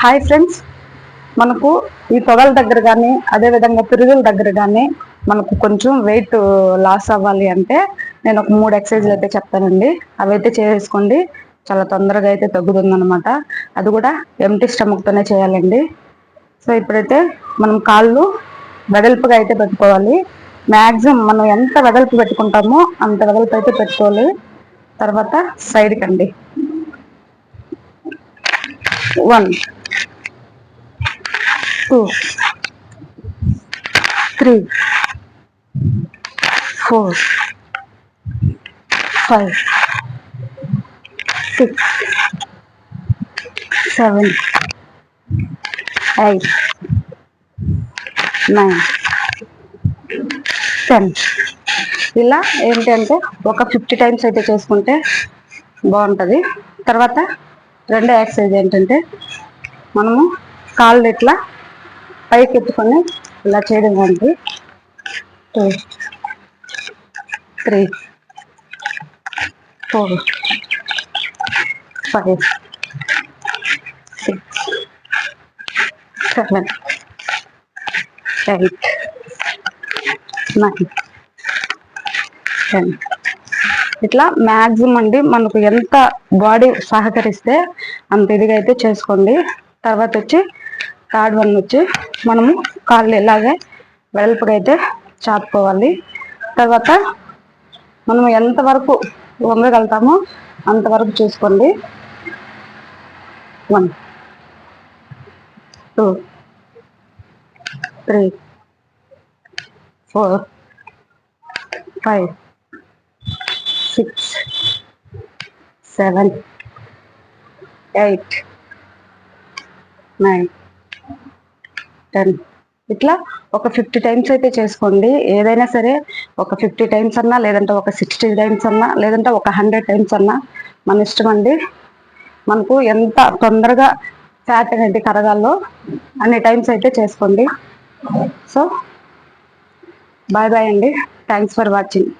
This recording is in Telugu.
హాయ్ ఫ్రెండ్స్ మనకు ఈ తొగల దగ్గర కానీ అదేవిధంగా పిరుగుల దగ్గర కానీ మనకు కొంచెం వెయిట్ లాస్ uh, అవ్వాలి అంటే నేను ఒక మూడు ఎక్సర్సైజ్లు అయితే చెప్తానండి. అవి అయితే చేసుకోండి. చాలా తొందరగా అయితే తగ్గుతుందనమాట అది కూడా ఎంటీ స్టమక్తోనే చేయాలండి. సో ఇప్పుడైతే మనం కాళ్ళు వెడల్పుగా అయితే పెట్టుకోవాలి. మ్యాక్సిమం మనం ఎంత వెడల్పు పెట్టుకుంటామో అంత వెడల్పు అయితే పెట్టుకోవాలి. తర్వాత సైడ్కి అండి one two. Three. Four. Five. Six. Seven. Eight. Nine. Ten. ఇలా ఏంటంటే ఒక ఫిఫ్టీ టైమ్స్ అయితే చేసుకుంటే బాగుంటుంది. తర్వాత రెండో ఎక్సర్సైజ్ ఏంటంటే మనము కాళ్ళు ఇట్లా పైకి ఎత్తుకొని ఇలా చేయడం కానీ two three four five six seven eight nine ten. ఇట్లా మ్యాక్సిమం అండి మనకు ఎంత బాడీ సహకరిస్తే అంత ఇదిగా అయితే చేసుకోండి. తర్వాత వచ్చి థర్డ్ వన్ వచ్చి మనము కాళ్ళు ఇలాగే వెడల్పుగా అయితే చాపుకోవాలి తర్వాత మనం ఎంతవరకు వంగగలుగుతామో అంతవరకు చూసుకోండి. One two three four five six seven eight nine ten ఇట్లా ఒక ఫిఫ్టీ టైమ్స్ అయితే చేసుకోండి. ఏదైనా సరే ఒక ఫిఫ్టీ టైమ్స్ అన్నా లేదంటే ఒక సిక్స్టీ టైమ్స్ అన్నా లేదంటే ఒక హండ్రెడ్ టైమ్స్ అన్నా మన ఇష్టం అండి. మనకు ఎంత తొందరగా ఫ్యాట్ అనేది కరగాలో అన్ని టైమ్స్ అయితే చేసుకోండి. సో బాయ్ బాయ్ అండి. Thanks for watching